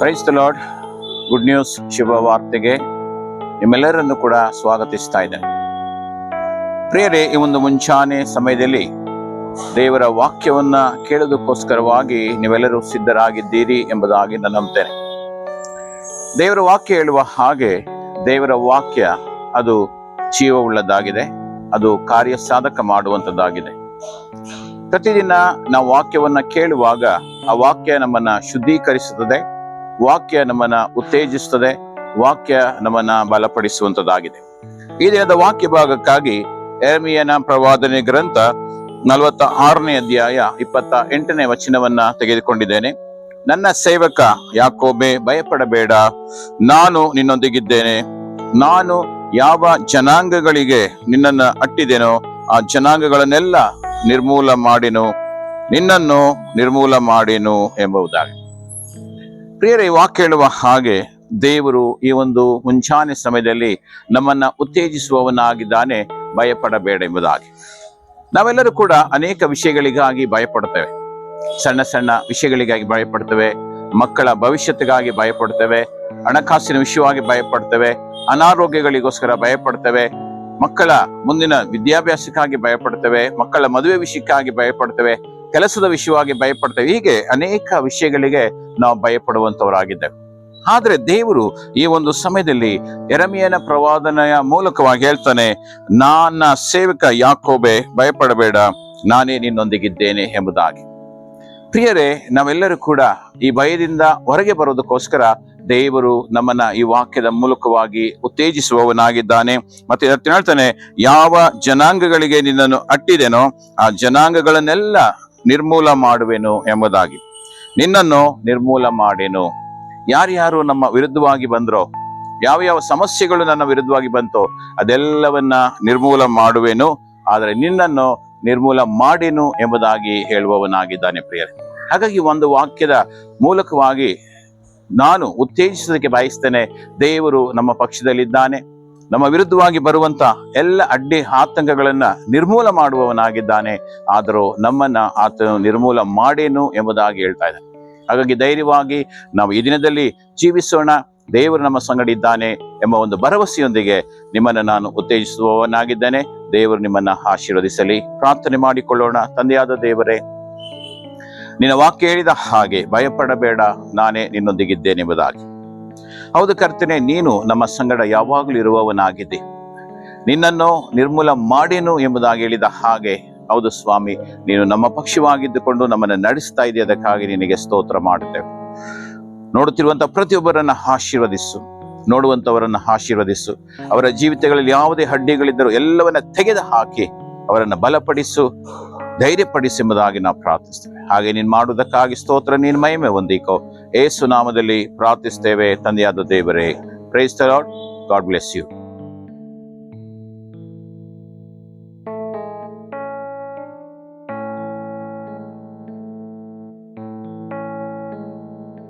Praise the Lord good news ಶುಭ ವಾರ್ತೆಗೆ ನಿಮ್ಮೆಲ್ಲರನ್ನು ಕೂಡ ಸ್ವಾಗತಿಸ್ತಾ ಇದೆ. ಪ್ರಿಯರೇ, ಈ ಒಂದು ಮುಂಚಾನೆ ಸಮಯದಲ್ಲಿ ದೇವರ ವಾಕ್ಯವನ್ನ ಕೇಳೋದಕ್ಕೋಸ್ಕರವಾಗಿ ನೀವೆಲ್ಲರೂ ಸಿದ್ಧರಾಗಿದ್ದೀರಿ ಎಂಬುದಾಗಿ ನಾನು ನಂಬುತ್ತೇನೆ. ದೇವರ ವಾಕ್ಯ ಹೇಳುವ ಹಾಗೆ ದೇವರ ವಾಕ್ಯ ಅದು ಜೀವವುಳ್ಳದ್ದಾಗಿದೆ, ಅದು ಕಾರ್ಯ ಸಾಧಕ ಮಾಡುವಂಥದ್ದಾಗಿದೆ. ಪ್ರತಿದಿನ ನಾವು ವಾಕ್ಯವನ್ನ ಕೇಳುವಾಗ ಆ ವಾಕ್ಯ ನಮ್ಮನ್ನ ಶುದ್ಧೀಕರಿಸುತ್ತದೆ. ವಾಕ್ಯ ನಮ್ಮನ್ನ ಉತ್ತೇಜಿಸುತ್ತದೆ, ವಾಕ್ಯ ನಮ್ಮನ್ನ ಬಲಪಡಿಸುವಂತದ್ದಾಗಿದೆ. ಈ ದಿನದ ವಾಕ್ಯ ಭಾಗಕ್ಕಾಗಿ ಎರ್ಮಿಯನ ಪ್ರವಾದನೆ ಗ್ರಂಥ ನಲವತ್ತ ಆರನೇ ಅಧ್ಯಾಯ ಇಪ್ಪತ್ತ ಎಂಟನೇ ವಚನವನ್ನ ತೆಗೆದುಕೊಂಡಿದ್ದೇನೆ. ನನ್ನ ಸೇವಕ ಯಾಕೋಬೆ, ಭಯಪಡಬೇಡ, ನಾನು ನಿನ್ನೊಂದಿಗಿದ್ದೇನೆ. ನಾನು ಯಾವ ಜನಾಂಗಗಳಿಗೆ ನಿನ್ನನ್ನು ಅಟ್ಟಿದೆನೋ, ಆ ಜನಾಂಗಗಳನ್ನೆಲ್ಲ ನಿರ್ಮೂಲ ಮಾಡಿನು, ನಿನ್ನನ್ನು ನಿರ್ಮೂಲ ಮಾಡಿನು ಎಂಬುದಾಗಿ. ಪ್ರಿಯರೇ ವಾಕ್ ಹೇಳುವ ಹಾಗೆ ದೇವರು ಈ ಒಂದು ಮುಂಚಾನೆ ಸಮಯದಲ್ಲಿ ನಮ್ಮನ್ನ ಉತ್ತೇಜಿಸುವವನಾಗಿದ್ದಾನೆ, ಭಯಪಡಬೇಡ ಎಂಬುದಾಗಿ. ನಾವೆಲ್ಲರೂ ಕೂಡ ಅನೇಕ ವಿಷಯಗಳಿಗಾಗಿ ಭಯಪಡ್ತೇವೆ ಸಣ್ಣ ಸಣ್ಣ ವಿಷಯಗಳಿಗಾಗಿ ಭಯಪಡ್ತೇವೆ ಮಕ್ಕಳ ಭವಿಷ್ಯತ್ತಿಗಾಗಿ ಭಯಪಡ್ತೇವೆ ಹಣಕಾಸಿನ ವಿಷಯವಾಗಿ ಭಯಪಡ್ತೇವೆ ಅನಾರೋಗ್ಯಗಳಿಗೋಸ್ಕರ ಭಯಪಡ್ತೇವೆ ಮಕ್ಕಳ ಮುಂದಿನ ವಿದ್ಯಾಭ್ಯಾಸಕ್ಕಾಗಿ ಭಯಪಡ್ತೇವೆ ಮಕ್ಕಳ ಮದುವೆ ವಿಷಯಕ್ಕಾಗಿ ಭಯಪಡ್ತೇವೆ ಕೆಲಸದ ವಿಷಯವಾಗಿ ಭಯಪಡ್ತೇವೆ. ಹೀಗೆ ಅನೇಕ ವಿಷಯಗಳಿಗೆ ನಾವು ಭಯಪಡುವಂತವರಾಗಿದ್ದೇವೆ. ಆದ್ರೆ ದೇವರು ಈ ಒಂದು ಸಮಯದಲ್ಲಿ ಎರಮಿಯನ ಪ್ರವಾದನೆಯ ಮೂಲಕವಾಗಿ ಹೇಳ್ತಾನೆ ನನ್ನ ಸೇವಕ ಯಾಕೋಬೆ, ಭಯಪಡಬೇಡ, ನಾನೇ ನಿನ್ನೊಂದಿಗಿದ್ದೇನೆ ಎಂಬುದಾಗಿ. ಪ್ರಿಯರೇ, ನಾವೆಲ್ಲರೂ ಕೂಡ ಈ ಭಯದಿಂದ ಹೊರಗೆ ಬರೋದಕ್ಕೋಸ್ಕರ ದೇವರು ನಮ್ಮನ್ನ ಈ ವಾಕ್ಯದ ಮೂಲಕವಾಗಿ ಉತ್ತೇಜಿಸುವವನಾಗಿದ್ದಾನೆ. ಮತ್ತೆ ಹೇಳ್ತಾನೆ, ಯಾವ ಜನಾಂಗಗಳಿಗೆ ನಿನ್ನನ್ನು ಅಟ್ಟಿದೆನೋ, ಆ ಜನಾಂಗಗಳನ್ನೆಲ್ಲ ನಿರ್ಮೂಲ ಮಾಡುವೆನು ಎಂಬುದಾಗಿ. ನಿನ್ನನ್ನು ನಿರ್ಮೂಲ ಮಾಡೆನು. ಯಾರ್ಯಾರು ನಮ್ಮ ವಿರುದ್ಧವಾಗಿ ಬಂದ್ರೋ, ಯಾವ ಯಾವ ಸಮಸ್ಯೆಗಳು ನನ್ನ ವಿರುದ್ಧವಾಗಿ ಬಂತೋ, ಅದೆಲ್ಲವನ್ನ ನಿರ್ಮೂಲ ಮಾಡುವೆನು. ಆದರೆ ನಿನ್ನನ್ನು ನಿರ್ಮೂಲ ಮಾಡೇನು ಎಂಬುದಾಗಿ ಹೇಳುವವನಾಗಿದ್ದಾನೆ ಪ್ರಿಯರೇ. ಹಾಗಾಗಿ ಒಂದು ವಾಕ್ಯದ ಮೂಲಕವಾಗಿ ನಾನು ಉತ್ತೇಜಿಸೋದಕ್ಕೆ ಬಯಸ್ತೇನೆ. ದೇವರು ನಮ್ಮ ಪಕ್ಷದಲ್ಲಿದ್ದಾನೆ. ನಮ್ಮ ವಿರುದ್ಧವಾಗಿ ಬರುವಂತ ಎಲ್ಲ ಅಡ್ಡಿ ಆತಂಕಗಳನ್ನ ನಿರ್ಮೂಲ ಮಾಡುವವನಾಗಿದ್ದಾನೆ. ಆದರೂ ನಮ್ಮನ್ನ ಆತನು ನಿರ್ಮೂಲ ಮಾಡೇನು ಎಂಬುದಾಗಿ ಹೇಳ್ತಾ ಇದ್ದಾನೆ. ಹಾಗಾಗಿ ಧೈರ್ಯವಾಗಿ ನಾವು ಈ ದಿನದಲ್ಲಿ ಜೀವಿಸೋಣ. ದೇವರು ನಮ್ಮ ಸಂಗಡ ಇದ್ದಾನೆ ಎಂಬ ಒಂದು ಭರವಸೆಯೊಂದಿಗೆ ನಿಮ್ಮನ್ನು ನಾನು ಉತ್ತೇಜಿಸುವವನಾಗಿದ್ದೇನೆ. ದೇವರು ನಿಮ್ಮನ್ನ ಆಶೀರ್ವದಿಸಲಿ. ಪ್ರಾರ್ಥನೆ ಮಾಡಿಕೊಳ್ಳೋಣ. ತಂದೆಯಾದ ದೇವರೇ, ನಿನ್ನ ವಾಕ್ಯ ಹೇಳಿದ ಹಾಗೆ ಭಯಪಡಬೇಡ. ನಾನೇ ನಿನ್ನೊಂದಿಗಿದ್ದೇನೆ ಎಂಬುದಾಗಿ. ಹೌದು ಕರ್ತನೆ, ನೀನು ನಮ್ಮ ಸಂಗಡ ಯಾವಾಗಲೂ ಇರುವವನಾಗಿದ್ದೆ ನಿನ್ನನ್ನು ನಿರ್ಮೂಲ ಮಾಡೇನು ಎಂಬುದಾಗಿ ಹೇಳಿದ ಹಾಗೆ, ಹೌದು ಸ್ವಾಮಿ, ನೀನು ನಮ್ಮ ಪಕ್ಷವಾಗಿದ್ದುಕೊಂಡು ನಮ್ಮನ್ನು ನಡೆಸ್ತಾ ಇದೆಯಾ ಅದಕ್ಕಾಗಿ ನಿನಗೆ ಸ್ತೋತ್ರ ಮಾಡುತ್ತೇವೆ. ನೋಡುತ್ತಿರುವಂತ ಪ್ರತಿಯೊಬ್ಬರನ್ನ ಆಶೀರ್ವದಿಸು. ನೋಡುವಂತವರನ್ನ ಆಶೀರ್ವದಿಸು. ಅವರ ಜೀವಿತಗಳಲ್ಲಿ ಯಾವುದೇ ಹಡ್ಡಿಗಳಿದ್ದರೂ ಎಲ್ಲವನ್ನ ತೆಗೆದು ಹಾಕಿ ಅವರನ್ನು ಬಲಪಡಿಸು. ಧೈರ್ಯಪಡಿಸಿ ಎಂಬುದಾಗಿ ನಾವು ಪ್ರಾರ್ಥಿಸ್ತೇವೆ. ಹಾಗೆ ನೀನು ಮಾಡುವುದಕ್ಕಾಗಿ ಸ್ತೋತ್ರ, ನೀನು ಮಹಿಮೆ ಹೊಂದಿಕೋ. ಏಸು ನಾಮದಲ್ಲಿ ಪ್ರಾರ್ಥಿಸ್ತೇವೆ ತಂದೆಯಾದ ದೇವರೇ. Praise Lord God bless you